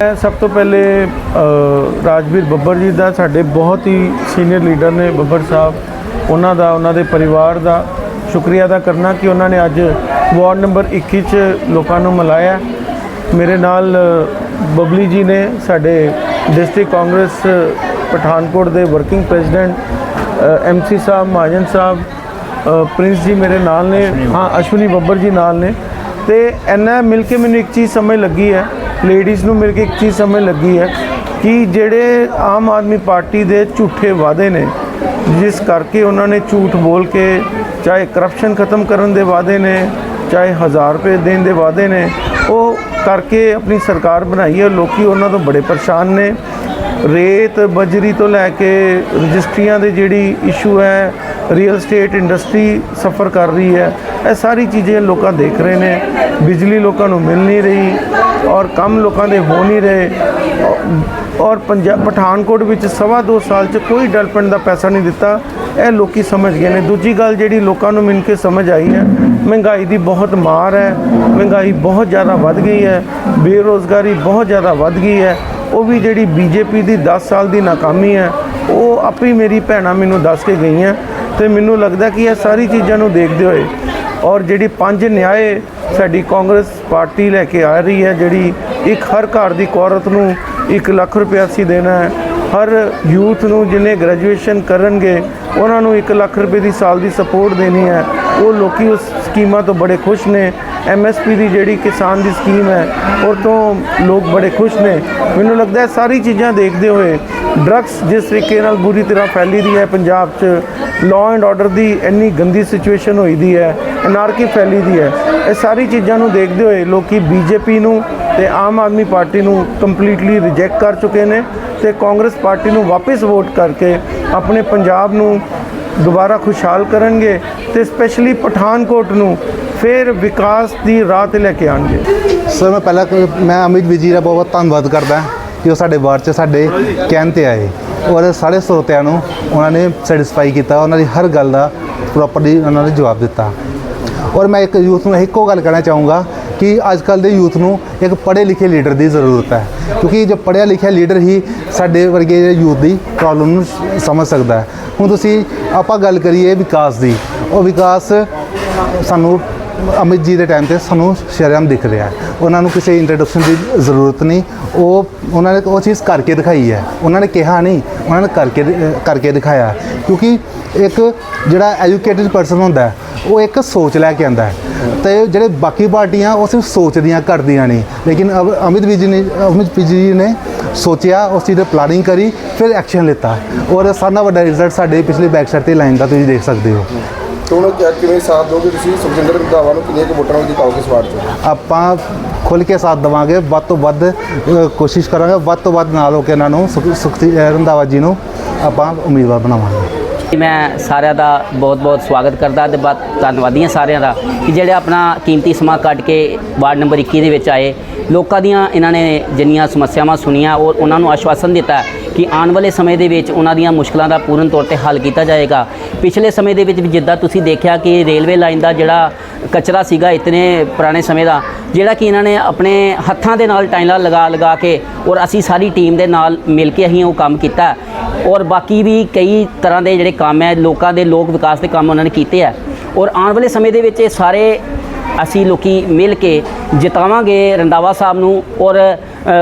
ਮੈਂ ਸਭ ਤੋਂ ਪਹਿਲੇ ਰਾਜਵੀਰ ਬੱਬਰ ਜੀ ਦਾ ਸਾਡੇ ਬਹੁਤ ਹੀ ਸੀਨੀਅਰ ਲੀਡਰ ਨੇ ਬੱਬਰ ਸਾਹਿਬ। ਉਹਨਾਂ ਦਾ ਉਹਨਾਂ ਦੇ ਪਰਿਵਾਰ ਦਾ ਸ਼ੁਕਰੀਆ ਅਦਾ ਕਰਨਾ ਕਿ ਉਹਨਾਂ ਨੇ ਅੱਜ ਵਾਰਡ ਨੰਬਰ 21 ਚ ਲੋਕਾਂ ਨੂੰ ਮਿਲਾਇਆ। ਮੇਰੇ ਨਾਲ ਬਬਲੀ ਜੀ ਨੇ ਸਾਡੇ ਡਿਸਟ੍ਰਿਕਟ ਕਾਂਗਰਸ ਪਠਾਨਕੋਟ ਦੇ working president MC sahib Mahajan sahib Prince ji ਮੇਰੇ ਨਾਲ ਨੇ। ਹਾਂ ਅਸ਼ਵਨੀ ਬੱਬਰ ਜੀ ਨਾਲ ਨੇ। ਤੇ ਇੰਨਾ ਮਿਲ ਕੇ ਮੈਨੂੰ ਇੱਕ ਚੀਜ਼ ਸਮਝ ਲੱਗੀ ਹੈ ਲੇਡੀਜ਼ ਨੂੰ ਮਿਲ ਕੇ ਇੱਕ ਚੀਜ਼ ਸਮਝ ਲੱਗੀ ਹੈ ਕਿ ਜਿਹੜੇ ਆਮ ਆਦਮੀ ਪਾਰਟੀ ਦੇ ਝੂਠੇ ਵਾਅਦੇ ਨੇ, ਜਿਸ ਕਰਕੇ ਉਹਨਾਂ ਨੇ ਝੂਠ ਬੋਲ ਕੇ ਚਾਹੇ ਕਰਪਸ਼ਨ ਖਤਮ ਕਰਨ ਦੇ ਵਾਅਦੇ ਨੇ, ਚਾਹੇ 1000 ਰੁਪਏ ਦੇਣ ਦੇ ਵਾਅਦੇ ਨੇ, ਉਹ ਕਰਕੇ ਆਪਣੀ ਸਰਕਾਰ ਬਣਾਈ ਹੈ। ਲੋਕੀ ਉਹਨਾਂ ਤੋਂ ਬੜੇ ਪਰੇਸ਼ਾਨ ਨੇ। ਰੇਤ ਬਜਰੀ ਤੋਂ ਲੈ ਕੇ ਰਜਿਸਟਰੀਆਂ ਦੇ ਜਿਹੜੀ ਇਸ਼ੂ ਹੈ ਰੀਅਲ ਸਟੇਟ ਇੰਡਸਟਰੀ ਸਫਰ ਕਰ ਰਹੀ ਹੈ। ਇਹ ਸਾਰੀ ਚੀਜ਼ਾਂ ਲੋਕਾਂ ਦੇਖ ਰਹੇ ਨੇ। ਬਿਜਲੀ ਲੋਕਾਂ ਨੂੰ ਮਿਲ ਨਹੀਂ ਰਹੀ। ਔਰ ਕੰਮ ਲੋਕਾਂ ਦੇ ਹੋ ਨਹੀਂ ਰਹੇ। ਔਰ ਪੰਜਾਬ ਪਠਾਨਕੋਟ ਵਿੱਚ ਸਵਾ ਦੋ ਸਾਲ 'ਚ ਕੋਈ ਡਿਵੈਲਪਮੈਂਟ ਦਾ ਪੈਸਾ ਨਹੀਂ ਦਿੱਤਾ। ਇਹ ਲੋਕੀ ਸਮਝ ਗਏ ਨੇ। ਦੂਜੀ ਗੱਲ ਜਿਹੜੀ ਲੋਕਾਂ ਨੂੰ ਮਿਲ ਕੇ ਸਮਝ ਆਈ ਹੈ, ਮਹਿੰਗਾਈ ਦੀ ਬਹੁਤ ਮਾਰ ਹੈ। ਮਹਿੰਗਾਈ ਬਹੁਤ ਜ਼ਿਆਦਾ ਵੱਧ ਗਈ ਹੈ। ਬੇਰੋਜ਼ਗਾਰੀ ਬਹੁਤ ਜ਼ਿਆਦਾ ਵੱਧ ਗਈ ਹੈ। ਉਹ ਵੀ ਜਿਹੜੀ ਬੀਜੇਪੀ ਦੀ 10 ਸਾਲ ਦੀ ਨਾਕਾਮੀ ਹੈ, ਉਹ ਆਪੇ ਮੇਰੀ ਭੈਣਾਂ ਮੈਨੂੰ ਦੱਸ ਕੇ ਗਈਆਂ। ਤੇ ਮੈਨੂੰ ਲੱਗਦਾ ਕਿ ਇਹ ਸਾਰੀ ਚੀਜ਼ਾਂ ਨੂੰ ਦੇਖਦੇ ਹੋਏ ਔਰ ਜਿਹੜੀ ਪੰਜ ਨਿਆਏ ਸਾਡੀ ਕਾਂਗਰਸ ਪਾਰਟੀ ਲੈ ਕੇ ਆ ਰਹੀ ਹੈ, ਜਿਹੜੀ ਇੱਕ ਹਰ ਘਰ ਦੀ ਔਰਤ ਨੂੰ 1 ਲੱਖ ਰੁਪਇਆ ਅਸੀਂ ਦੇਣਾ ਹੈ। ਹਰ ਯੂਥ ਨੂੰ ਜਿਹਨੇ ਗ੍ਰੈਜੂਏਸ਼ਨ ਕਰਨਗੇ, ਉਹਨਾਂ ਨੂੰ 1 ਲੱਖ ਰੁਪਏ ਦੀ ਸਾਲ ਦੀ ਸਪੋਰਟ ਦੇਣੀ ਹੈ। ਉਹ ਲੋਕੀ ਉਸ ਸਕੀਮਾਂ ਤੋਂ ਬੜੇ ਖੁਸ਼ ਨੇ। ਐਮਐਸਪੀ ਦੀ ਜਿਹੜੀ ਕਿਸਾਨ ਦੀ ਸਕੀਮ ਹੈ ਉਹ ਤੋਂ ਲੋਕ ਬੜੇ ਖੁਸ਼ ਨੇ। ਮੈਨੂੰ ਲੱਗਦਾ ਹੈ ਸਾਰੀ ਚੀਜ਼ਾਂ ਦੇਖਦੇ ਹੋਏ ਡਰੱਗਸ ਜਿਸ ਤਰੀਕੇ ਨਾਲ ਬੁਰੀ ਤਰ੍ਹਾਂ ਫੈਲੀ ਦੀ ਹੈ, ਪੰਜਾਬ 'ਚ ਲਾਅ ਐਂਡ ਆਰਡਰ ਦੀ ਇੰਨੀ ਗੰਦੀ ਸਿਚੁਏਸ਼ਨ ਹੋਈ ਦੀ ਹੈ ਅਨਾਰਕੀ ਫੈਲੀ ਦੀ ਹੈ, ਇਹ ਸਾਰੀ ਚੀਜ਼ਾਂ ਨੂੰ ਦੇਖਦੇ ਹੋਏ ਲੋਕੀ ਬੀਜੇਪੀ ਨੂੰ ਤੇ ਆਮ ਆਦਮੀ ਪਾਰਟੀ ਨੂੰ ਕੰਪਲੀਟਲੀ ਰਿਜੈਕਟ ਕਰ ਚੁੱਕੇ ਨੇ ਤੇ ਕਾਂਗਰਸ ਪਾਰਟੀ ਨੂੰ ਵਾਪਸ ਵੋਟ ਕਰਕੇ ਆਪਣੇ ਪੰਜਾਬ ਨੂੰ ਦੁਬਾਰਾ ਖੁਸ਼ਹਾਲ ਕਰਨਗੇ ਤੇ ਸਪੈਸ਼ਲੀ ਪਠਾਨਕੋਟ ਨੂੰ ਫਿਰ ਵਿਕਾਸ ਦੀ ਰਾਹ ਤੇ ਲੈ ਕੇ ਆਣਗੇ ਸਰ ਮੈਂ ਪਹਿਲਾਂ ਮੈਂ ਅਮਿਤ ਵਿਜੀ ਦਾ ਬਹੁਤ ਧੰਨਵਾਦ ਕਰਦਾ ਕਿ ਉਹ ਸਾਡੇ ਵਾਰਡ 'ਚ ਸਾਡੇ ਕਹਿਣ ਤੇ ਆਏ। ਔਰ ਸਾਰੇ ਸਰੋਤਿਆਂ ਨੂੰ ਉਹਨਾਂ ਨੇ ਸੈਟੀਸਫਾਈ ਕੀਤਾ, ਉਹਨਾਂ ਦੀ ਹਰ ਗੱਲ ਦਾ ਪ੍ਰੋਪਰਲੀ ਉਹਨਾਂ ਨੇ ਜਵਾਬ ਦਿੱਤਾ। ਔਰ ਮੈਂ ਇੱਕ ਯੂਥ ਨੂੰ ਇੱਕੋ ਗੱਲ ਕਹਿਣਾ ਚਾਹੂੰਗਾ ਕਿ ਅੱਜ ਕੱਲ ਦੇ ਯੂਥ ਨੂੰ ਇੱਕ ਪੜ੍ਹੇ ਲਿਖੇ ਲੀਡਰ ਦੀ ਜ਼ਰੂਰਤ ਹੈ। ਕਿਉਂਕਿ ਜੋ ਪੜ੍ਹਿਆ ਲਿਖਿਆ ਲੀਡਰ ਹੀ ਸਾਡੇ ਵਰਗੇ ਯੂਥ ਦੀ ਪ੍ਰੋਬਲਮ ਨੂੰ ਸਮਝ ਸਕਦਾ ਹੈ। ਹੁਣ ਤੁਸੀਂ ਆਪਾਂ ਗੱਲ ਕਰੀਏ ਵਿਕਾਸ ਦੀ। ਉਹ ਵਿਕਾਸ ਸਾਨੂੰ ਅਮਿਤ ਜੀ ਦੇ ਟਾਈਮ ਤੇ ਸਾਨੂੰ ਸ਼ਰਮ ਦਿਖ ਰਿਹਾ ਹੈ। ਉਹਨਾਂ ਨੂੰ ਕਿਸੇ ਇੰਟਰੋਡਕਸ਼ਨ ਦੀ ਜ਼ਰੂਰਤ ਨਹੀਂ। ਉਹ ਉਹਨਾਂ ਨੇ ਉਹ ਚੀਜ਼ ਕਰਕੇ ਦਿਖਾਈ ਹੈ। ਉਹਨਾਂ ਨੇ ਕਿਹਾ ਨਹੀਂ। ਉਹਨਾਂ ਨੇ ਕਰਕੇ ਕਰਕੇ ਦਿਖਾਇਆ। ਕਿਉਂਕਿ ਇੱਕ ਜਿਹੜਾ ਐਜੂਕੇਟਿਡ ਪਰਸਨ ਹੁੰਦਾ ਹੈ, ਉਹ ਇੱਕ ਸੋਚ ਲੈ ਕੇ ਆਂਦਾ ਹੈ। ਤੇ ਜਿਹੜੇ ਬਾਕੀ ਪਾਰਟੀਆਂ ਉਹ ਸਿਰਫ ਸੋਚਦੀਆਂ ਕਰਦੀਆਂ ਨਹੀਂ। ਲੇਕਿਨ ਅਮਿਤ ਅਮਿਤ ਜੀ ਨੇ ਅਮਿਤ ਵਿਜੀ ਜੀ ਨੇ ਸੋਚਿਆ ਉਸ ਚੀਜ਼ ਤੇ ਪਲਾਨਿੰਗ ਕਰੀ ਫਿਰ ਐਕਸ਼ਨ ਲਿੱਤਾ। ਔਰ ਸਾਰਿਆਂ ਨਾਲੋਂ ਵੱਡਾ ਰਿਜ਼ਲਟ ਸਾਡੇ ਪਿਛਲੇ ਬੈਕ ਸਾਈਡ ਤੇ ਲਾਈਨ ਦਾ ਤੁਸੀਂ ਦੇਖ ਸਕਦੇ ਹੋ। ਤੇ ਹੁਣ ਕਿ- ਕਿਵੇਂ ਸਾਥ ਦੋਗੇ ਤੁਸੀਂ? ਸੁਖਜਿੰਦਰ ਰੰਧਾਵਾ ਨੂੰ ਕਿੰਨੀਆਂ ਕੁ ਵੋਟਾਂ ਨਾਲ ਜਿਤਾਓਗੇ ਇਸ 'ਚ? ਆਪਾਂ ਖੁੱਲ ਕੇ ਸਾਥ ਦੇਵਾਂਗੇ। ਵੱਧ ਤੋਂ ਵੱਧ ਅ, ਕੋਸ਼ਿਸ਼ ਕਰਾਂਗੇ। ਵੱਧ ਤੋਂ ਵੱਧ ਨਾਲ ਹੋ ਕੇ ਇਹਨਾਂ ਨੂੰ ਸੁਖ- ਸੁਖਤੀ ਅ, ਰੰਧਾਵਾ ਜੀ ਨੂੰ ਆਪਾਂ ਉਮੀਦਵਾਰ ਬਣਾਵਾਂਗੇ। ਮੈਂ ਸਾਰਿਆਂ ਦਾ ਬਹੁਤ-ਬਹੁਤ ਸਵਾਗਤ ਕਰਦਾ ਤੇ ਬਹੁਤ ਧੰਨਵਾਦੀ ਹਾਂ ਸਾਰਿਆਂ ਦਾ ਕਿ ਜਿਹੜੇ ਆਪਣਾ ਕੀਮਤੀ ਸਮਾਂ ਕੱਢ ਕੇ ਵਾਰਡ ਨੰਬਰ 21 ਦੇ ਵਿੱਚ ਆਏ। ਲੋਕਾਂ ਦੀਆਂ ਇਹਨਾਂ ਨੇ ਜਿੰਨੀਆਂ ਸਮੱਸਿਆਵਾਂ ਸੁਣੀਆਂ ਔਰ ਉਹਨਾਂ ਨੂੰ ਆਸ਼ਵਾਸਨ ਦਿੱਤਾ ਕਿ ਆਉਣ ਵਾਲੇ ਸਮੇਂ ਦੇ ਵਿੱਚ ਉਹਨਾਂ ਦੀਆਂ ਮੁਸ਼ਕਲਾਂ ਦਾ ਪੂਰਨ ਤੌਰ ਤੇ ਹੱਲ ਕੀਤਾ ਜਾਏਗਾ। ਪਿਛਲੇ ਸਮੇਂ ਦੇ ਵਿੱਚ ਵੀ ਜਿੱਦਾਂ ਤੁਸੀਂ ਦੇਖਿਆ ਕਿ ਰੇਲਵੇ ਲਾਈਨ ਦਾ ਜਿਹੜਾ ਕਚਰਾ ਸੀਗਾ ਇਤਨੇ ਪੁਰਾਣੇ ਸਮੇਂ ਦਾ, ਜਿਹੜਾ ਕਿ ਇਹਨਾਂ ਨੇ ਆਪਣੇ ਹੱਥਾਂ ਦੇ ਨਾਲ ਟਾਈਲਾਂ ਲਗਾ ਲਗਾ ਕੇ ਔਰ ਅਸੀਂ ਸਾਰੀ ਟੀਮ ਦੇ ਨਾਲ ਮਿਲ ਕੇ ਅਸੀਂ ਉਹ ਕੰਮ ਕੀਤਾ ਔਰ ਬਾਕੀ ਵੀ ਕਈ ਤਰ੍ਹਾਂ ਦੇ ਜਿਹੜੇ ਕੰਮ ਹੈ, ਲੋਕਾਂ ਦੇ ਲੋਕ ਵਿਕਾਸ ਦੇ ਕੰਮ ਉਹਨਾਂ ਨੇ ਕੀਤੇ ਆ ਔਰ ਆਉਣ ਵਾਲੇ ਸਮੇਂ ਦੇ ਵਿੱਚ ਇਹ ਸਾਰੇ ਅਸੀਂ ਲੋਕੀ ਮਿਲ ਕੇ ਜਿਤਾਵਾਂਗੇ ਰੰਦਾਵਾ ਸਾਹਿਬ ਨੂੰ ਔਰ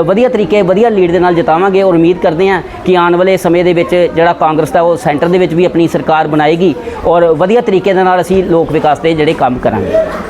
ਵਧੀਆ ਤਰੀਕੇ, ਵਧੀਆ ਲੀਡ ਦੇ ਨਾਲ ਜਿਤਾਵਾਂਗੇ ਔਰ ਉਮੀਦ ਕਰਦੇ ਹਾਂ ਕਿ ਆਉਣ ਵਾਲੇ ਸਮੇਂ ਦੇ ਵਿੱਚ ਜਿਹੜਾ ਕਾਂਗਰਸ ਦਾ ਉਹ ਸੈਂਟਰ ਦੇ ਵਿੱਚ ਵੀ ਆਪਣੀ ਸਰਕਾਰ ਬਣਾਏਗੀ ਔਰ ਵਧੀਆ ਤਰੀਕੇ ਦੇ ਨਾਲ ਅਸੀਂ ਲੋਕ ਵਿਕਾਸ ਦੇ ਜਿਹੜੇ ਕੰਮ ਕਰਾਂਗੇ।